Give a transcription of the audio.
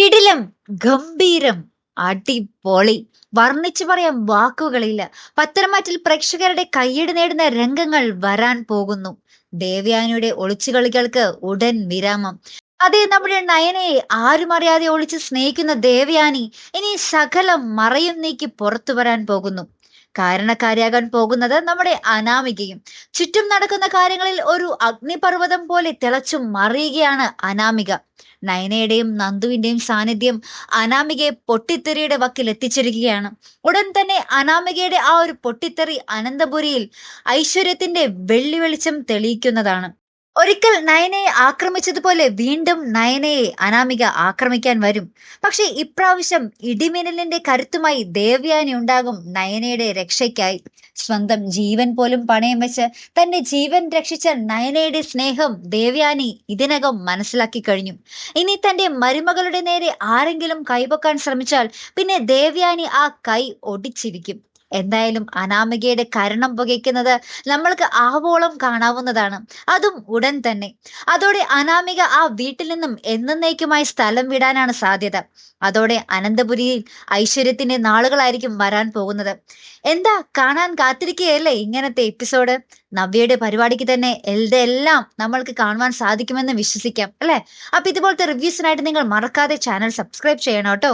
കിടിലം ഗംഭീരം അടിപൊളി. വർണിച്ചു പറയാൻ വാക്കുകളില്ല. പത്തനംമാറ്റിൽ പ്രേക്ഷകരുടെ കയ്യടി നേടുന്ന രംഗങ്ങൾ വരാൻ പോകുന്നു. ദേവയാനിയുടെ ഒളിച്ചുകളികൾക്ക് ഉടൻ വിരാമം. അതെ നമ്മുടെ നയനയെ ആരും അറിയാതെ ഒളിച്ച് സ്നേഹിക്കുന്ന ദേവയാനി ഇനി സകലം മറയും നീക്കി പുറത്തു വരാൻ പോകുന്നു. കാരണക്കാരിയാകാൻ പോകുന്നത് നമ്മുടെ അനാമികയും. ചുറ്റും നടക്കുന്ന കാര്യങ്ങളിൽ ഒരു അഗ്നിപർവതം പോലെ തിളച്ചും മറിയുകയാണ് അനാമിക. നയനയുടെയും നന്ദുവിന്റെയും സാന്നിധ്യം അനാമികയെ പൊട്ടിത്തെറിയുടെ വക്കിൽ എത്തിച്ചിരിക്കുകയാണ് ഉടൻ തന്നെ അനാമികയുടെ ആ ഒരു പൊട്ടിത്തെറി അനന്തപുരിയിൽ ഐശ്വര്യത്തിന്റെ വെള്ളി വെളിച്ചം തെളിയിക്കുന്നതാണ്. ഒരിക്കൽ നയനയെ ആക്രമിച്ചതുപോലെ വീണ്ടും നയനയെ അനാമിക ആക്രമിക്കാൻ വരും. പക്ഷെ ഇപ്രാവശ്യം ഇടിമിന്നലിന്റെ കരുത്തുമായി ദേവയാനി ഉണ്ടാകും നയനയുടെ രക്ഷയ്ക്കായി. സ്വന്തം ജീവൻ പോലും പണയം വെച്ച് തന്റെ ജീവൻ രക്ഷിച്ച നയനയുടെ സ്നേഹം ദേവയാനി ഇതിനകം മനസ്സിലാക്കി കഴിഞ്ഞു. ഇനി തന്റെ മരുമകളുടെ നേരെ ആരെങ്കിലും കൈപൊക്കാൻ ശ്രമിച്ചാൽ പിന്നെ ദേവയാനി ആ കൈ ഒടിച്ചിരിക്കും. എന്തായാലും അനാമികയുടെ കരണം പുകയ്ക്കുന്നത് നമ്മൾക്ക് ആവോളം കാണാവുന്നതാണ്. അതും ഉടൻ തന്നെ. അതോടെ അനാമിക ആ വീട്ടിൽ നിന്നും എന്നേക്കുമായി സ്ഥലം വിടാനാണ് സാധ്യത. അതോടെ അനന്തപുരിയിൽ ഐശ്വര്യത്തിന്റെ നാളുകളായിരിക്കും വരാൻ പോകുന്നത്. എന്താ കാണാൻ കാത്തിരിക്കുകയല്ലേ ഇങ്ങനത്തെ എപ്പിസോഡ്? നവ്യയുടെ പരിപാടിക്ക് തന്നെ ഇതെല്ലാം നമ്മൾക്ക് കാണുവാൻ സാധിക്കുമെന്ന് വിശ്വസിക്കാം അല്ലേ? അപ്പൊ ഇതുപോലത്തെ റിവ്യൂസിനായിട്ട് നിങ്ങൾ മറക്കാതെ ചാനൽ സബ്സ്ക്രൈബ് ചെയ്യണം കേട്ടോ.